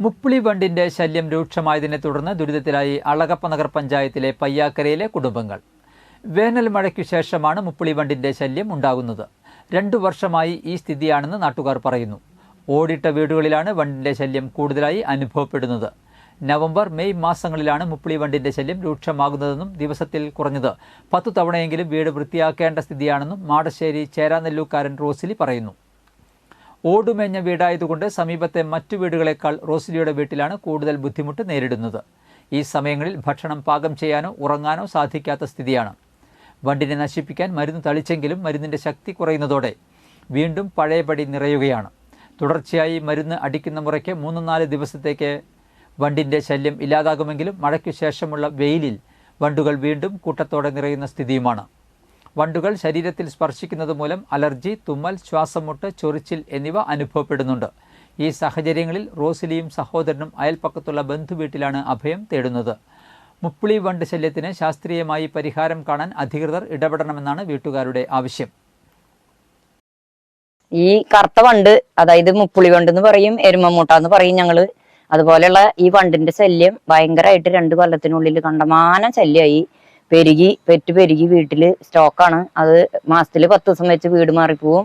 മുപ്പിളി വണ്ടിന്റെ ശല്യം രൂക്ഷമായതിനെ തുടർന്ന് ദുരിതത്തിലായി അളകപ്പ നഗർ പഞ്ചായത്തിലെ പയ്യാക്കരയിലെ കുടുംബങ്ങൾ. വേനൽ മഴയ്ക്കു ശേഷമാണ് മുപ്പിളി വണ്ടിന്റെ ശല്യം ഉണ്ടാകുന്നത്. രണ്ടു വർഷമായി ഈ സ്ഥിതിയാണെന്ന് നാട്ടുകാർ പറയുന്നു. ഓടിട്ട വീടുകളിലാണ് വണ്ടിന്റെ ശല്യം കൂടുതലായി അനുഭവപ്പെടുന്നത്. നവംബർ മെയ് മാസങ്ങളിലാണ് മുപ്പിളി വണ്ടിന്റെ ശല്യം രൂക്ഷമാകുന്നതെന്നും ദിവസത്തിൽ കുറഞ്ഞത് പത്തു തവണയെങ്കിലും വീട് വൃത്തിയാക്കേണ്ട സ്ഥിതിയാണെന്നും മാടശ്ശേരി ചേരാനെല്ലൂക്കാരൻ റോസിലി പറയുന്നു. ഓടുമേഞ്ഞ വീടായതുകൊണ്ട് സമീപത്തെ മറ്റു വീടുകളെക്കാൾ റോസിലിയുടെ വീട്ടിലാണ് കൂടുതൽ ബുദ്ധിമുട്ട് നേരിടുന്നത്. ഈ സമയങ്ങളിൽ ഭക്ഷണം പാകം ചെയ്യാനോ ഉറങ്ങാനോ സാധിക്കാത്ത സ്ഥിതിയാണ്. വണ്ടിനെ നശിപ്പിക്കാൻ മരുന്ന് തളിച്ചെങ്കിലും മരുന്നിന്റെ ശക്തി കുറയുന്നതോടെ വീണ്ടും പഴയപടി നിറയുകയാണ്. തുടർച്ചയായി മരുന്ന് അടിക്കുന്ന മുറയ്ക്ക് മൂന്ന് നാല് ദിവസത്തേക്ക് വണ്ടിന്റെ ശല്യം ഇല്ലാതാകുമെങ്കിലും മഴയ്ക്കു ശേഷമുള്ള വെയിലിൽ വണ്ടുകൾ വീണ്ടും കൂട്ടത്തോടെ നിറയുന്ന സ്ഥിതിയുമാണ്. വണ്ടുകൾ ശരീരത്തിൽ സ്പർശിക്കുന്നത് മൂലം അലർജി തുമ്മൽ ശ്വാസമുട്ട് ചൊറിച്ചിൽ എന്നിവ അനുഭവപ്പെടുന്നുണ്ട്. ഈ സാഹചര്യങ്ങളിൽ റോസിലിയും സഹോദരനും അയൽപ്പക്കത്തുള്ള ബന്ധുവീട്ടിലാണ് അഭയം തേടുന്നത്. മുപ്പിളി വണ്ട് ശല്യത്തിന് ശാസ്ത്രീയമായി പരിഹാരം കാണാൻ അധികൃതർ ഇടപെടണമെന്നാണ് വീട്ടുകാരുടെ ആവശ്യം. ഈ കറുത്ത വണ്ട് അതായത് മുപ്പുളി വണ്ട് എന്ന് പറയും എരുമമൂട്ട എന്ന് പറയും ഞങ്ങൾ. അതുപോലെയുള്ള ഈ വണ്ടിന്റെ ശല്യം ഭയങ്കരമായിട്ട് രണ്ടു കൊല്ലത്തിനുള്ളിൽ കണ്ടമാനം ശല്യമായി. പെരുകി പെറ്റ് പെരുകി വീട്ടിൽ സ്റ്റോക്കാണ് അത് മാസത്തിൽ പത്ത് ദിവസം വെച്ച് വീട് മാറിപ്പോവും.